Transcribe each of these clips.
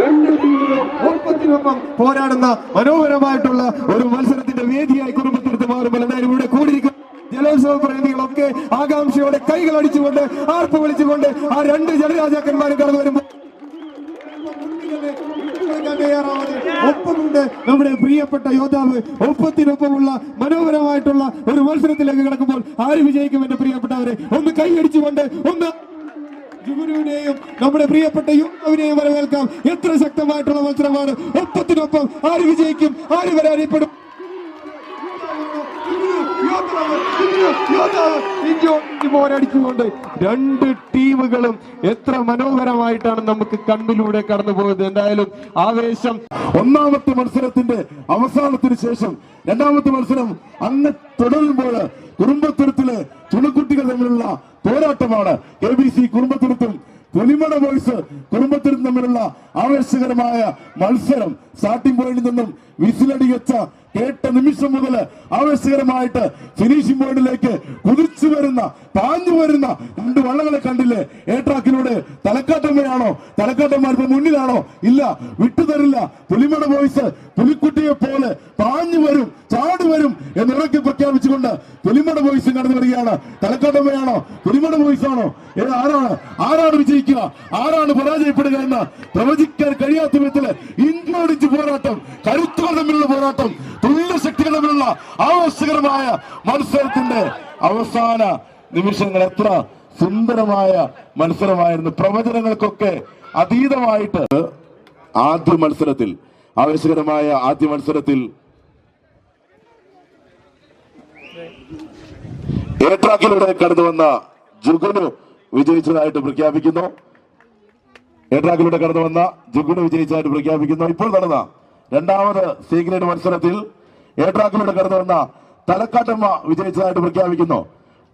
രണ്ട് പോരാടുന്ന മനോഹരമായിട്ടുള്ള ഒരു മത്സരത്തിന്റെ വേദിയായി കുടുംബത്തിനടുത്ത് മാറുമ്പോൾ എന്തായാലും ഇവിടെ കൂടിയിരിക്കും. ജലോത്സവ പ്രേമികളൊക്കെ ആകാംക്ഷയോടെ കൈകൾ അടിച്ചുകൊണ്ട് ആർപ്പ് വിളിച്ചുകൊണ്ട് ആ രണ്ട് ജലരാജാക്കന്മാരും കടന്നു വരുമ്പോൾ ഒപ്പമുണ്ട് നമ്മുടെ പ്രിയപ്പെട്ട യോദ്ധാവ്. ഒപ്പത്തിനൊപ്പമുള്ള മനോഹരമായിട്ടുള്ള ഒരു മത്സരത്തിലേക്ക് കിടക്കുമ്പോൾ ആര് വിജയിക്കും എന്റെ പ്രിയപ്പെട്ടവരെ? ഒന്ന് കൈയടിച്ചുകൊണ്ട് ഒന്ന് ജുഗുരുവിനെയും നമ്മുടെ പ്രിയപ്പെട്ട യുവാവിനെയും വരവേൽക്കാം. എത്ര ശക്തമായിട്ടുള്ള മത്സരമാണ്. ഒപ്പത്തിനൊപ്പം ആര് വിജയിക്കും? ആര് പരാജയപ്പെടും? പോരടിച്ചുകൊണ്ട് രണ്ട് ടീമുകളും എത്ര മനോഹരമായിട്ടാണ് നമുക്ക് കണ്ണിലൂടെ കടന്നു പോകുന്നത്. എന്തായാലും ആവേശം. ഒന്നാമത്തെ മത്സരത്തിന്റെ അവസാനത്തിന് ശേഷം രണ്ടാമത്തെ മത്സരം അങ്ങ് തുടരുമ്പോൾ കുടുംബത്തുരത്തിലെ ചുണക്കുട്ടികൾ തമ്മിലുള്ള പോരാട്ടമാണ് കെ ബി സി കുടുംബത്തിനും തൊലിമട ബോയ്സ് കുടുംബത്തിനും തമ്മിലുള്ള ആവേശകരമായ മത്സരം. സ്റ്റാർട്ടിംഗ് പോയിന്റിൽ നിന്നും വിസിലടി വെച്ച കേട്ട നിമിഷം മുതൽ ആവേശകരമായിട്ട് ഫിനിഷിംഗ് പോയിന്റിലേക്ക് കുതിച്ചു വരുന്ന പാഞ്ഞു വരുന്ന രണ്ട് വള്ളങ്ങളെ കണ്ടില്ലേ? എ ട്രാക്കിലൂടെ തലക്കാട്ടമ്മയാണോ? തലക്കാട്ടന്മാർ ഇപ്പൊ മുന്നിലാണോ? ഇല്ല വിട്ടുതരില്ല. പുലിമട ബോയ്സ് പുലിക്കുട്ടിയെ പോലെ പാഞ്ഞു വരും. ചാടി വരും എന്ന് ഉറക്കി പ്രഖ്യാപിച്ചുകൊണ്ട് പുലിമട ബോയ്സ് കടന്നു വരികയാണ്. തലക്കോട്ടമ്മയാണോ പുലിമട ബോയ്സ് ആണോ ആരാണ്? ആരാണ് വിജയിക്കുക? ആരാണ് പരാജയപ്പെടുക എന്ന് പ്രവചിക്കാൻ കഴിയാത്ത വിധത്തിൽ ഇഞ്ചോടിഞ്ച് പോരാട്ടം കരുത്തുകൾ തമ്മിലുള്ള പോരാട്ടം തുല്യ ശക്തികൾ തമ്മിലുള്ള ആവേശകരമായ മത്സരത്തിന്റെ അവസാന നിമിഷങ്ങൾ എത്ര സുന്ദരമായ മത്സരമായിരുന്നു. പ്രവചനങ്ങൾക്കൊക്കെ അതീതമായിട്ട് ആദ്യ മത്സരത്തിൽ ആവേശകരമായ ആദ്യ മത്സരത്തിൽ എ ട്രാക്കിലൂടെ കടന്നു വന്ന ജുഗുനു വിജയിച്ചതായിട്ട് പ്രഖ്യാപിക്കുന്നു. എ ട്രാക്കിലൂടെ കടന്നു വന്ന ജുഗുനു വിജയിച്ചതായിട്ട് പ്രഖ്യാപിക്കുന്നു. ഇപ്പോൾ നടന്ന രണ്ടാമത് സി ഗ്രേഡ് മത്സരത്തിൽ എ ട്രാക്കിലൂടെ കടന്നു വന്ന തലക്കാട്ടമ്മ വിജയിച്ചതായിട്ട് പ്രഖ്യാപിക്കുന്നു.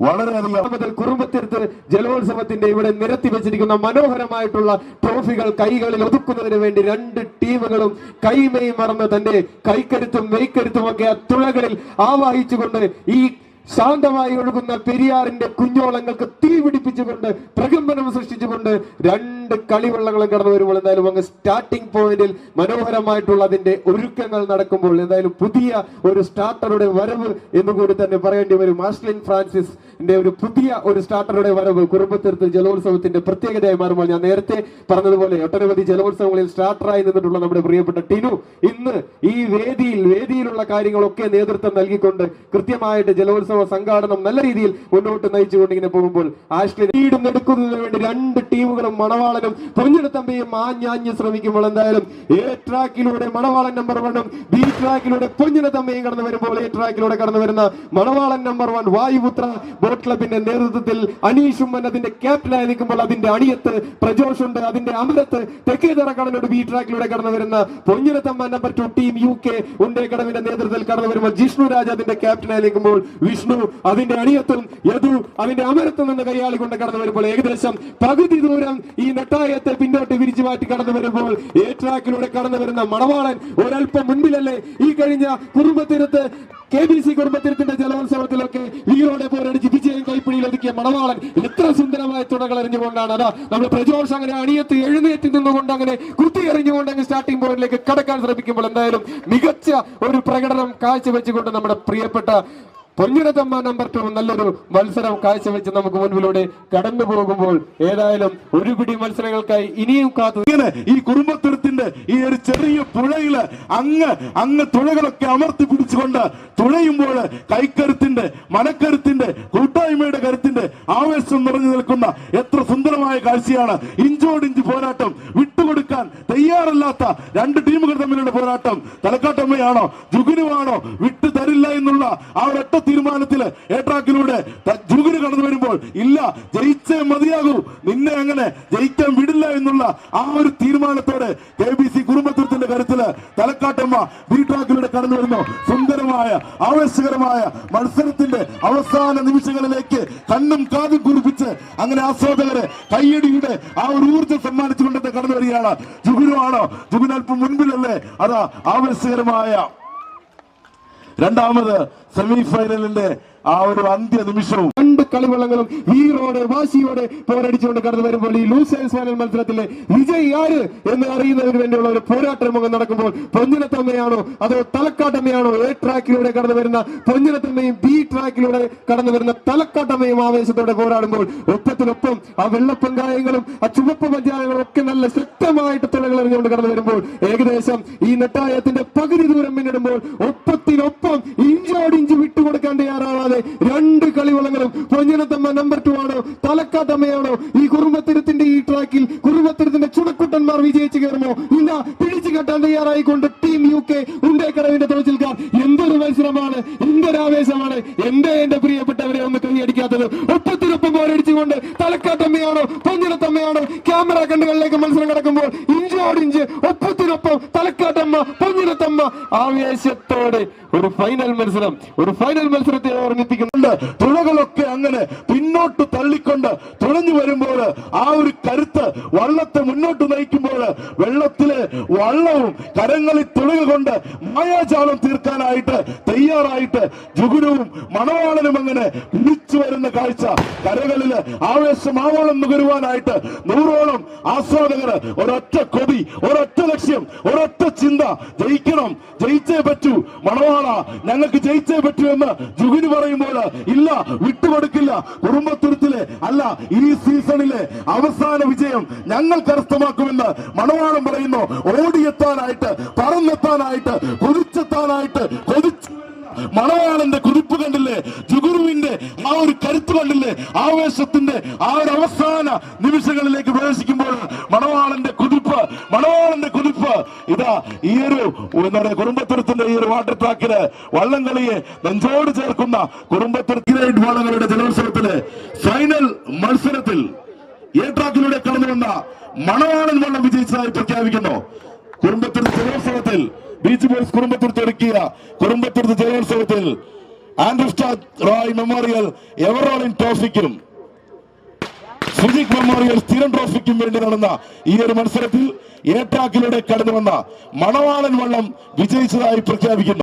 വളരെയധികം കുറുമ്പത്തിരുത്ത് ജലോത്സവത്തിന്റെ ഇവിടെ നിരത്തി വെച്ചിരിക്കുന്ന മനോഹരമായിട്ടുള്ള ട്രോഫികൾ കൈകളിൽ ഒതുക്കുന്നതിന് വേണ്ടി രണ്ട് ടീമുകളും കൈമയും മറന്ന് തന്റെ കൈക്കരുത്തും മെയ്ക്കരുത്തും ഒക്കെ തുഴകളിൽ ആവാഹിച്ചുകൊണ്ട് ഈ ശാന്തമായി ഒഴുകുന്ന പെരിയാറിന്റെ കുഞ്ഞോളങ്ങൾക്ക് തീ പിടിപ്പിച്ചുകൊണ്ട് പ്രകമ്പനം സൃഷ്ടിച്ചുകൊണ്ട് രണ്ട് കളിവെള്ളങ്ങളും കടന്നു വരുമ്പോൾ എന്തായാലും അങ്ങ് സ്റ്റാർട്ടിംഗ് പോയിന്റിൽ മനോഹരമായിട്ടുള്ള അതിന്റെ ഒരുക്കങ്ങൾ നടക്കുമ്പോൾ എന്തായാലും പുതിയ ഒരു സ്റ്റാർട്ടറുടെ വരവ് എന്ന് എന്നുകൂടി തന്നെ പറയേണ്ടി വരും. ആഷ്ലിൻ ഫ്രാൻസിസിന്റെ ഒരു പുതിയ ഒരു സ്റ്റാർട്ടറുടെ വരവ് കുറുമ്പത്തീർത്ത് ജലോത്സവത്തിന്റെ പ്രത്യേകതയായി മാറുമ്പോൾ ഞാൻ നേരത്തെ പറഞ്ഞതുപോലെ ഒട്ടനവധി ജലോത്സവങ്ങളിൽ സ്റ്റാർട്ടറായി നിന്നിട്ടുള്ള നമ്മുടെ പ്രിയപ്പെട്ട ടിനു ഇന്ന് ഈ വേദിയിൽ വേദിയിലുള്ള കാര്യങ്ങളൊക്കെ നേതൃത്വം നൽകിക്കൊണ്ട് കൃത്യമായിട്ട് ജലോത്സവ സംഘാടനം നല്ല രീതിയിൽ മുന്നോട്ട് നയിച്ചുകൊണ്ട് ഇങ്ങനെ പോകുമ്പോൾ ആശ്ലീടും എടുക്കുന്നതിന് വേണ്ടി രണ്ട് ടീമുകളും മണവാളനും പൊഞ്ഞിടത്തമ്പയും ആഞ്ഞാഞ്ഞ് ശ്രമിക്കുമ്പോൾ എന്തായാലും എ ട്രാക്കിലൂടെ മണവാളൻ നമ്പർ വണ്ണും ബി ട്രാക്കിലൂടെ പൊഞ്ഞിടത്തമ്പയും കടന്നു വരുമ്പോൾ എ ട്രാക്കിലൂടെ കടന്നു വരുന്ന മണവാളൻ നമ്പർ വൺ വായുപുത്ര ബോട്ട് ക്ലബിന്റെ നേതൃത്വത്തിൽ അനീഷും അതിന്റെ ക്യാപ്റ്റനായി നിൽക്കുമ്പോൾ അതിന്റെ അണിയത്ത് പ്രജോഷ് ഉണ്ട്. അതിന്റെ അമരത്ത് തെക്കേതറ കടലോട് ബി ട്രാക്കിലൂടെ കടന്നു വരുന്ന പൊഞ്ഞിനത്തമ്മ number two team U K ഉണ്ടേക്കടവിന്റെ നേതൃത്വത്തിൽ കടന്നു വരുമ്പോൾ ജിഷ്ണു രാജ അതിന്റെ ക്യാപ്റ്റനായി നിൽക്കുമ്പോൾ വിഷ്ണു അതിന്റെ അണിയത്തും യദു അതിന്റെ അമരത്തും നിന്ന് കൈയാളി കൊണ്ട് കടന്നു വരുമ്പോൾ ഏകദേശം പകുതി ദൂരം ഈ നെട്ടായത്തെ പിന്നോട്ട് വിരിച്ചു മാറ്റി കടന്നു വരുമ്പോൾ എ ട്രാക്കിലൂടെ കടന്നു വരുന്ന മണവാളൻ ഒരല്പം മുൻപിലല്ലേ? ഈ കഴിഞ്ഞ കുടുംബത്തിനത്ത് കെ ബി സി കുടുംബത്തിനത്തിന്റെ ജലോത്സവത്തിലൊക്കെ വീരോടെ പോരടിച്ച് വിജയം കൈപ്പിടിയിൽ ഒതുക്കിയ മണവാളൻ എത്ര സുന്ദരമായ തുണകൾ എറിഞ്ഞുകൊണ്ടാണ് അതാ നമ്മൾ പ്രജോഷ് അങ്ങനെ അണിയത്ത് എഴുന്നേറ്റ് നിന്നുകൊണ്ട് അങ്ങനെ കുത്തി എറിഞ്ഞുകൊണ്ട് അങ്ങ് സ്റ്റാർട്ടിംഗ് പോയിന്റിലേക്ക് കടക്കാൻ ശ്രമിക്കുമ്പോൾ എന്തായാലും മികച്ച ഒരു പ്രകടനം കാഴ്ചവെച്ചുകൊണ്ട് നമ്മുടെ പ്രിയപ്പെട്ട പൊന്നിടത്തമ്മ നമ്പർ ടു നല്ലൊരു മത്സരം കാഴ്ചവെച്ച് നമുക്ക് മുൻപിലൂടെ കടന്നു പോകുമ്പോൾ ഏതായാലും ഒരു പിടി മത്സരങ്ങൾക്കായി ഇനിയും കാത്തു ഈ കുടുംബത്തുരത്തിന്റെ ഈ ഒരു ചെറിയ പുഴയിൽ അങ്ങ് അങ്ങ് തുഴകളൊക്കെ അമർത്തി പിടിച്ചുകൊണ്ട് തുഴയുമ്പോൾ കൈക്കരുത്തിന്റെ മനക്കരുത്തിന്റെ കൂട്ടായ്മയുടെ കരുത്തിന്റെ ആവേശം നിറഞ്ഞു നിൽക്കുന്ന എത്ര സുന്ദരമായ കാഴ്ചയാണ് ഇഞ്ചോടിഞ്ച് പോരാട്ടം വിട്ടുകൊടുക്കാൻ തയ്യാറല്ലാത്ത രണ്ട് ടീമുകൾ തമ്മിലുള്ള പോരാട്ടം തലക്കാട്ടമ്മയാണോ ജുഗുനുവാണോ വിട്ടു തരില്ല എന്നുള്ള ആ ഒരൊറ്റ തീരുമാനത്തിൽ ഏട്രാക്കിലൂടെ ജുഗുന് കടന്നു വരുമ്പോൾ ഇല്ല ജയിച്ചേ മതിയാകൂ നിന്നെ അങ്ങനെ ജയിക്കാൻ വിടില്ല എന്നുള്ള ആ ഒരു തീരുമാനത്തോടെ K B C Thalakattamma B ട്രാക്കിലൂടെ കടന്നു വരുന്നു. സുന്ദരമായ ആവേശകരമായ മത്സരത്തിന്റെ അവസാന നിമിഷങ്ങളിലേക്ക് കണ്ണും കാതും കുറിപ്പിച്ച് അങ്ങനെ ആസ്വാദകരെ കയ്യടിയുടെ ആ ഒരു ഊർജം സമ്മാനിച്ചുകൊണ്ടത് കടന്നു വരികയാണ് ജുഗുനു ആണോ? ജുഗുൻ അല്പം മുൻപിലല്ലേ? അതാ ആവേശകരമായ രണ്ടാമത് സെമി ഫൈനലിന്റെ ആ ഒരു അന്ത്യ നിമിഷവും. കളിവള്ളങ്ങളും ഹീറോടെ വാശിയോടെ പോരടിച്ചുകൊണ്ട് കടന്നു വരുമ്പോൾ ഈ ലൂസേഴ്സ് ഫൈനൽ മത്സരത്തിലെ വിജയ് ആര് എന്ന് അറിയുന്നതിന് വേണ്ടിയുള്ള ഒരു പോരാട്ടം നടക്കുമ്പോൾ പൊന്നിനത്തമ്മയാണോ അതോ തലക്കാട്ടമ്മയാണോ എ ട്രാക്കിലൂടെ കടന്നു വരുന്ന പൊന്നിനത്തമ്മയും ബി ട്രാക്കിലൂടെ കടന്നു വരുന്ന തലക്കാട്ടമ്മയും ആവേശത്തോടെ പോരാടുമ്പോൾ ഒപ്പത്തിനൊപ്പം ആ വെള്ളപ്പങ്കായങ്ങളും ആ ചുവപ്പ് പഞ്ചായങ്ങളും ഒക്കെ നല്ല ശക്തമായിട്ട് തുളകൾ എറിഞ്ഞുകൊണ്ട് കടന്നു വരുമ്പോൾ ഏകദേശം ഈ നെട്ടായത്തിന്റെ പകുതി ദൂരം പിന്നിടുമ്പോൾ ഒപ്പത്തിനൊപ്പം ഇഞ്ചോടിഞ്ച് വിട്ടുകൊടുക്കാൻ തയ്യാറാവാതെ രണ്ട് കളിവളങ്ങളും പൊഞ്ഞനത്തമ്മ നമ്പർ ടു ആണോ? തലക്കാട്ടമ്മയാണോ ഈ കുറുമ്പത്തിരത്തിന്റെ ഈ ട്രാക്കിൽ കുറുമ്പത്തിരത്തിന്റെ ചുണക്കുട്ടന്മാർ വിജയിച്ചു കയറുമോ? ഇല്ല പിടിച്ചു കെട്ടാൻ തയ്യാറായിക്കൊണ്ട് ടീം യു കെ ഉണ്ടേക്കടവിന്റെ തോച്ചിൽക്കാർ എന്തൊരു മത്സരമാണ് എന്തൊരു ആവേശമാണ്. എന്റെ എന്റെ തലക്കാട്ടമ്മയാണോ പൊഞ്ഞനത്തമ്മയാണോ ക്യാമറ കണ്ടുകളിലേക്ക് മത്സരം കിടക്കുമ്പോൾ ഇഞ്ചോടിഞ്ച് ഒപ്പത്തിനൊപ്പം തലക്കാട്ടമ്മ പൊഞ്ഞനത്തമ്മ ആവേശത്തോടെ ഒരു ഫൈനൽ മത്സരം ഒരു ഫൈനൽ മത്സരത്തെ ഓർമ്മിപ്പിക്കുന്നുണ്ട് തുഴകളൊക്കെ അങ്ങനെ പിന്നോട്ട് തള്ളിക്കൊണ്ട് തുഴഞ്ഞു വരുമ്പോൾ ആ ഒരു കരുത്ത് വള്ളത്തെ മുന്നോട്ട് നയിക്കുമ്പോൾ വെള്ളത്തിലെ വള്ളവും കരങ്ങളിൽ തുഴകൾ കൊണ്ട് മായാജാലം തീർക്കാനായിട്ട് തയ്യാറായിട്ട് ജുഗുരുവും മണവാളനും അങ്ങനെ പിടിച്ചു വരുന്ന കാഴ്ച. കരകളിൽ ആവേശമാവോളം നുകരുവാനായിട്ട് നൂറോളം ആസ്വാദകർ ഒരൊറ്റ കൊതി ഒരൊറ്റ ലക്ഷ്യം ഒരൊറ്റ ചിന്ത. ജയിക്കണം ജയിച്ചേ പറ്റൂ. മണവാള ഞങ്ങൾക്ക് ജയിച്ചേ പറ്റൂ എന്ന് ജുഗിന് പറയുമ്പോൾ ഇല്ല വിട്ടുകൊടുക്കില്ല. കുടുംബത്തുരുത്തിലെ അല്ല ഈ സീസണിലെ അവസാന വിജയം ഞങ്ങൾ കരസ്ഥമാക്കുമെന്ന് മണവാളം പറയുന്നു. ഓടിയെത്താനായിട്ട് പറന്നെത്താനായിട്ട് കുതിച്ചെത്താനായിട്ട് കൊതിച്ചു മണവാളന്റെ കുതിപ്പ് കണ്ടില്ലേ? ജുഗുരുവിന്റെ ആ ഒരു കരുത്ത് കണ്ടില്ലേ? ആവേശത്തിന്റെ ആ ഒരു അവസാന നിമിഷങ്ങളിലേക്ക് പ്രവേശിക്കുമ്പോൾ മണവാളന്റെ കുതിപ്പ് ഇതാ ഈ ഒരു പറയുക കുടുംബത്തുരത്തിന്റെ ഈ ഒരു വാട്ടർ ട്രാക്കിൽ വള്ളംകളിയെ നെഞ്ചോട് ചേർക്കുന്ന കുടുംബത്തുരത്തിലേറ്റ് വള്ളങ്ങളുടെ ജലോത്സവത്തിലെ ഫൈനൽ മത്സരത്തിൽ എ ട്രാക്കിലൂടെ കടന്നു വന്ന മണവാളൻ വള്ളം വിജയിച്ചതായി പ്രഖ്യാപിക്കുന്നു. കുടുംബത്തുരുത്ത് ജലോത്സവത്തിൽ ബീച്ച് ബോയ്സ് കുടുംബത്തുരുത്ത് ഒരുക്കിയ കുടുംബത്തുരുത്ത് ജലോത്സവത്തിൽ ആൻഡ്രസ്റ്റാ റോയ് മെമ്മോറിയൽ എവറോളിൻ ട്രോഫിക്കും സുജിക് മെമ്മോറിയൽ സ്ഥിരം ട്രോഫിക്കും വേണ്ടി നടന്ന ഈ ഒരു മത്സരത്തിൽ ഏറ്റാക്കിലൂടെ കടന്നു വന്ന മണവാളൻ വള്ളം വിജയിച്ചതായി പ്രഖ്യാപിക്കുന്നു.